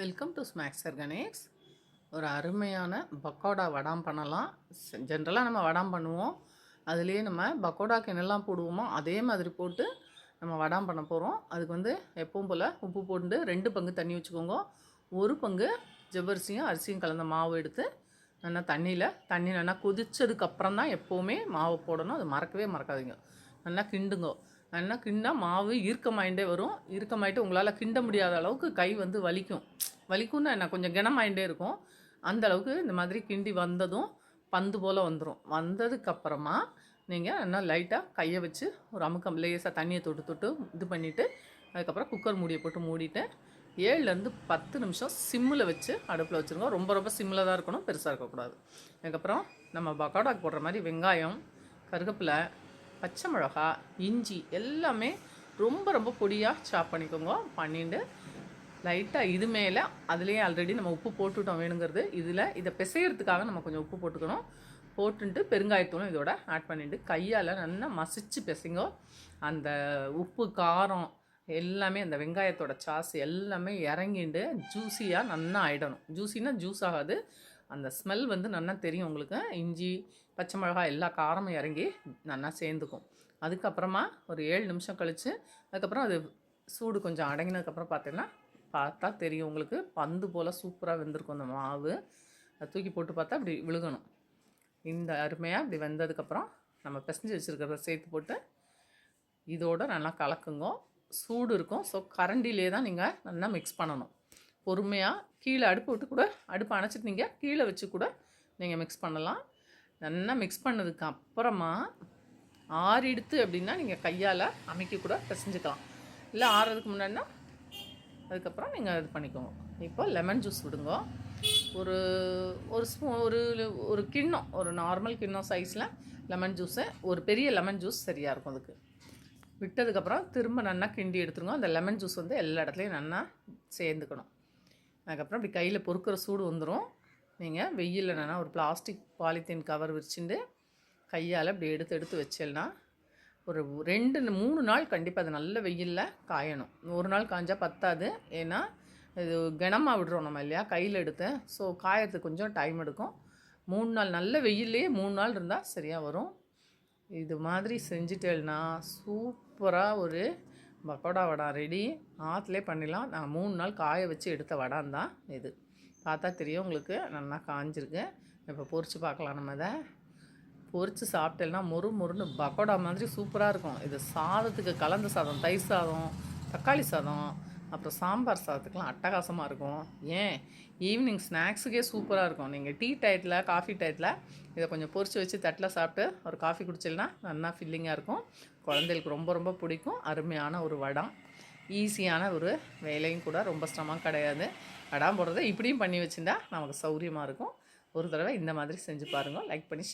Welcome to snacks organics ஒரு அருமையான பக்கோடா வடாம் பண்ணலாம். ஜென்ரலாக நம்ம வடாம் பண்ணுவோம். அதுலேயே நம்ம பக்கோடாக்கு என்னெல்லாம் போடுவோமோ அதே மாதிரி போட்டு நம்ம வடாம் பண்ண போகிறோம் அதுக்கு வந்து எப்பவும் போல் உப்பு போட்டு ரெண்டு பங்கு தண்ணி வச்சுக்கோங்க. ஒரு பங்கு ஜவ்வரிசியும் அரிசியும் கலந்த மாவு எடுத்து நல்லா தண்ணியில் தண்ணி நல்லா கொதிச்சதுக்கப்புறம் தான் எப்போவுமே மாவு போடணும். அது மறக்கவே மறக்காதீங்க. நல்லா கிண்டுங்கோ. ஆனால் கிண்டா? மாவு ஈர்க்கமாயிண்டே வரும். இறுக்கமாயிட்டு உங்களால் கிண்ட முடியாத அளவுக்கு கை வந்து வலிக்கும். வலிக்கும்னா என்ன? கொஞ்சம் கிணமாயிண்டே இருக்கும். அந்த அளவுக்கு இந்த மாதிரி கிண்டி வந்ததும் பந்து போல் வந்துடும் வந்ததுக்கப்புறமா நீங்கள் நல்லா லைட்டாக கையை வச்சு ஒரு அமுக்கம் லேசாக தண்ணியை தொட்டு தொட்டு இது பண்ணிவிட்டு அதுக்கப்புறம் குக்கர் மூடியை போட்டு மூடிட்டு ஏழுலேருந்து பத்து நிமிஷம் சிம்மில் வச்சு அடுப்பில் வச்சுருக்கோம் ரொம்ப ரொம்ப சிம்மில் தான் இருக்கணும். பெருசாக இருக்கக்கூடாது. அதுக்கப்புறம் நம்ம பக்கோடாக்கு போடுற மாதிரி வெங்காயம் கருவேப்பிலை பச்சை மிளகா இஞ்சி எல்லாமே ரொம்ப ரொம்ப பொடியாக சாப் பண்ணிக்கோங்க. பண்ணிட்டு லைட்டாக இது மேலே அதுலேயே ஆல்ரெடி நம்ம உப்பு போட்டுவிட்டோம் வேணுங்கிறது. இதில் இதை பிசையறதுக்காக நம்ம கொஞ்சம் உப்பு போட்டுக்கணும். போட்டுன்ட்டு பெருங்காயத்தூளும் இதோட ஆட் பண்ணிவிட்டு கையால் நல்லா மசிச்சு பிசைங்க. அந்த உப்பு காரம் எல்லாமே அந்த வெங்காயத்தோட சாஸ் எல்லாமே இறங்கிட்டு ஜூஸியாக நல்லா ஆகிடணும் ஜூஸினா ஜூஸ் ஆகாது. அந்த ஸ்மெல் வந்து நல்லா தெரியும் உங்களுக்கு. இஞ்சி பச்சை மிளகாய் எல்லா காரமும் இறங்கி நல்லா சேர்ந்துக்கும். அதுக்கப்புறமா ஒரு ஏழு நிமிஷம் கழித்து அதுக்கப்புறம் அது சூடு கொஞ்சம் அடங்கினதுக்கப்புறம் பார்த்தீங்கன்னா பார்த்தா தெரியும் உங்களுக்கு. பந்து போல் சூப்பராக வெந்திருக்கும் அந்த மாவு. அதை தூக்கி போட்டு பார்த்தா அப்படி விழுகணும். இந்த அருமையாக இப்படி வெந்ததுக்கப்புறம் நம்ம பிசைஞ்சு வச்சுருக்கிறத சேர்த்து போட்டு இதோட நல்லா கலக்குங்க. சூடு இருக்கும். ஸோ கரண்டிலே தான் நீங்கள் நல்லா மிக்ஸ் பண்ணணும். பொறுமையாக கீழே அடுப்பு விட்டு கூட அடுப்பு அணைச்சிட்டு நீங்கள் கீழே வச்சு கூட நீங்கள் மிக்ஸ் பண்ணலாம். நல்லா மிக்ஸ் பண்ணதுக்கு அப்புறமா ஆறிடுத்து அப்படின்னா நீங்கள் கையால் அமைக்க கூட பிசைஞ்சுக்கலாம். இல்லை ஆறுறதுக்கு முன்னாடினா அதுக்கப்புறம் நீங்கள் இது பண்ணிக்கோங்க. இப்போ லெமன் ஜூஸ் விடுங்க. ஒரு ஒரு ஸ்பூ ஒரு ஒரு கிண்ணம் ஒரு நார்மல் கிண்ணம் சைஸில் லெமன் ஜூஸு ஒரு பெரிய லெமன் ஜூஸ் சரியாக இருக்கும் அதுக்கு. விட்டதுக்கப்புறம் திரும்ப நல்லா கிண்டி எடுத்துருங்க. அந்த லெமன் ஜூஸ் வந்து எல்லா இடத்துலையும் நல்லா சேர்ந்துக்கணும். அதுக்கப்புறம் இப்படி கையில் பொறுக்கிற சூடு வந்துடும் நீங்கள் வெயிலில் என்னென்னா ஒரு பிளாஸ்டிக் பாலித்தீன் கவர் விரிச்சுட்டு கையால் இப்படி எடுத்து எடுத்து வச்சேன்னா ஒரு ரெண்டு மூணு நாள் கண்டிப்பாக அது நல்ல வெயிலில் காயணும். ஒரு நாள் காஞ்சால் பத்தாது. ஏன்னா இது கனமாக விடுறோம் நம்ம இல்லையா? கையில் எடுத்து. ஸோ காயறதுக்கு கொஞ்சம் டைம் எடுக்கும். மூணு நாள் நல்ல வெயில்லையே மூணு நாள் இருந்தால் சரியாக வரும். இது மாதிரி செஞ்சுட்டேன்னா சூப்பராக ஒரு பக்கோடா வடை ரெடி ஆற்றுலே பண்ணிடலாம். நான் மூணு நாள் காய வச்சு எடுத்த வடான் தான் இது. பார்த்தா தெரியும் உங்களுக்கு நல்லா காஞ்சிருக்கு. இப்போ பொறிச்சு பார்க்கலாம் நம்ம அதை பொரித்து சாப்பிட்டேன்னா மொறு மொறுன்னு பக்கோடா மாதிரி சூப்பராக இருக்கும். இது சாதத்துக்கு கலந்த சாதம் தயிர் சாதம் தக்காளி சாதம். அப்புறம் சாம்பார் சாதத்துக்கெலாம் அட்டகாசமாக இருக்கும். ஏன்? ஈவினிங் ஸ்நாக்ஸுக்கே சூப்பராக இருக்கும். நீங்கள் டீ டயத்தில் காஃபி டயத்தில் இதை கொஞ்சம் பொறிச்சு வச்சு தட்டில் சாப்பிட்டு ஒரு காஃபி குடிச்சிடலாம் நல்லா ஃபில்லிங்காக இருக்கும். குழந்தைகளுக்கு ரொம்ப ரொம்ப பிடிக்கும். அருமையான ஒரு வடம். ஈஸியான ஒரு வேலையும் கூட ரொம்ப சிரமம் கிடையாது. வடாம் போடுறத இப்படியும் பண்ணி வச்சுருந்தா நமக்கு சௌரியமாக இருக்கும். ஒரு தடவை இந்த மாதிரி செஞ்சு பாருங்கள் லைக் பண்ணி